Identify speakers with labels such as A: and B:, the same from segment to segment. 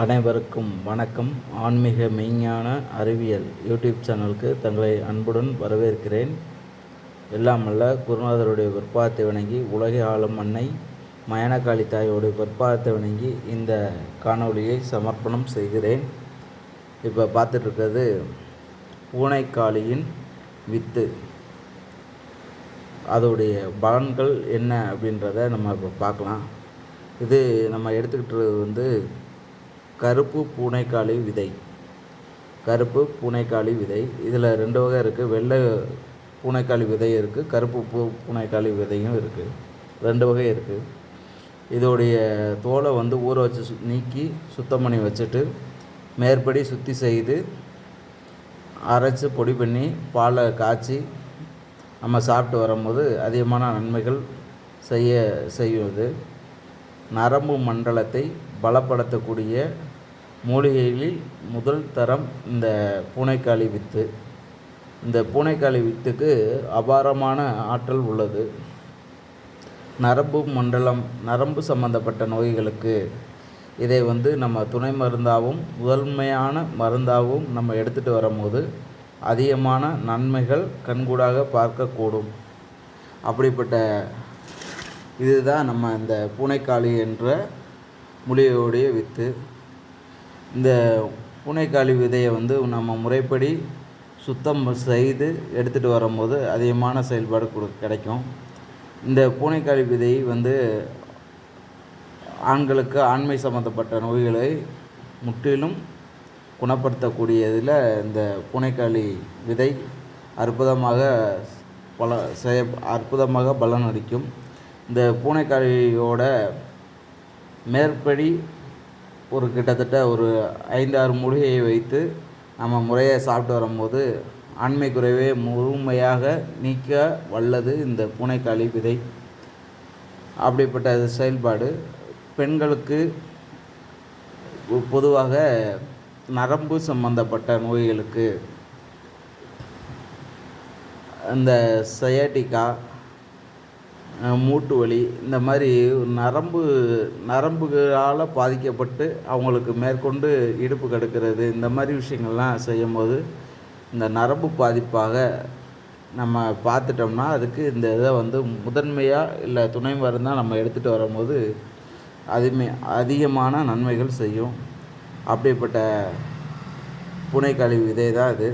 A: அனைவருக்கும் வணக்கம். ஆன்மீக மெய்ஞான அறிவியல் யூடியூப் சேனலுக்கு தங்களை அன்புடன் வரவேற்கிறேன். எல்லாம் அல்ல குருநாதருடைய பிற்பாதத்தை வணங்கி உலகை ஆளும் அன்னை மயனகாளி தாயோடைய பிற்பாதத்தை வணங்கி இந்த காணொளியை சமர்ப்பணம் செய்கிறேன். இப்போ பார்த்துட்ருக்கிறது பூனைக்காளியின் வித்து. அதோடைய பலன்கள் என்ன அப்படின்றத நம்ம இப்போ பார்க்கலாம். இது நம்ம எடுத்துக்கிட்டு வந்து கருப்பு பூனைக்காளி விதை. கருப்பு பூனைக்காளி விதை. இதில் ரெண்டு வகை இருக்குது வெள்ளை பூனைக்காளி விதை இருக்குது கருப்பு பூ பூனைக்காளி விதையும் இருக்குது ரெண்டு வகை இருக்குது இதோடைய தோலை வந்து ஊற வச்சு சு நீக்கி சுத்தம் பண்ணி வச்சுட்டு மேற்படி சுத்தி செய்து அரைச்சி பொடி பண்ணி பாலை காய்ச்சி நம்ம சாப்பிட்டு வரும்போது அதிகமான நன்மைகள் செய்ய செய்யும் இது. நரம்பு மண்டலத்தை பலப்படுத்தக்கூடிய மூலிகைகளில் முதல் தரம் இந்த பூனைக்காளி வித்து. இந்த பூனைக்காளி வித்துக்கு அபாரமான ஆற்றல் உள்ளது. நரம்பு மண்டலம் நரம்பு சம்பந்தப்பட்ட நோய்களுக்கு இதை வந்து நம்ம துணை மருந்தாகவும் முதன்மையான மருந்தாகவும் நம்ம எடுத்துகிட்டு வரும்போது அதிகமான நன்மைகள் கண்கூடாக பார்க்கக்கூடும். அப்படிப்பட்ட இதுதான் நம்ம இந்த பூனைக்காளி என்ற மூலிகையுடைய வித்து. இந்த பூனைக்காளி விதையை வந்து நம்ம முறைப்படி சுத்தம் செய்து எடுத்துகிட்டு வரும்போது அதிகமான செயல்பாடு கொடு கிடைக்கும். இந்த பூனைக்காளி விதை வந்து ஆண்களுக்கு ஆண்மை சம்மந்தப்பட்ட நோய்களை முற்றிலும் குணப்படுத்தக்கூடியதில் இந்த பூனைக்காளி விதை அற்புதமாக பல செய அற்புதமாக பலன் அளிக்கும் இந்த பூனைக்காளியோட மேற்படி ஒரு கிட்டத்தட்ட ஒரு ஐந்தாறு மூலிகையை வைத்து நம்ம முறையாக சாப்பிட்டு வரும்போது ஆண்மை குறைவை முழுமையாக நீக்க வல்லது இந்த பூனைக்காளி விதை. அப்படிப்பட்ட செயல்பாடு. பெண்களுக்கு பொதுவாக நரம்பு சம்பந்தப்பட்ட நோய்களுக்கு இந்த சயாட்டிக்கா மூட்டு வலி இந்த மாதிரி நரம்பு நரம்புகளால் பாதிக்கப்பட்டு அவங்களுக்கு மேற்கொண்டு இடுப்பு கடுக்கிறது இந்த மாதிரி விஷயங்கள்லாம் செய்யும்போது இந்த நரம்பு பாதிப்பாக நம்ம பார்த்துட்டோம்னா அதுக்கு இந்த இதை வந்து முதன்மையாக இல்லை துணை மருந்தாக நம்ம எடுத்துகிட்டு வரும்போது அதுமே அதிகமான நன்மைகள் செய்யும். அப்படிப்பட்ட பூனைக்காளி விதை தான் இது.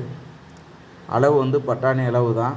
A: அளவு வந்து பட்டாணி அளவு தான்.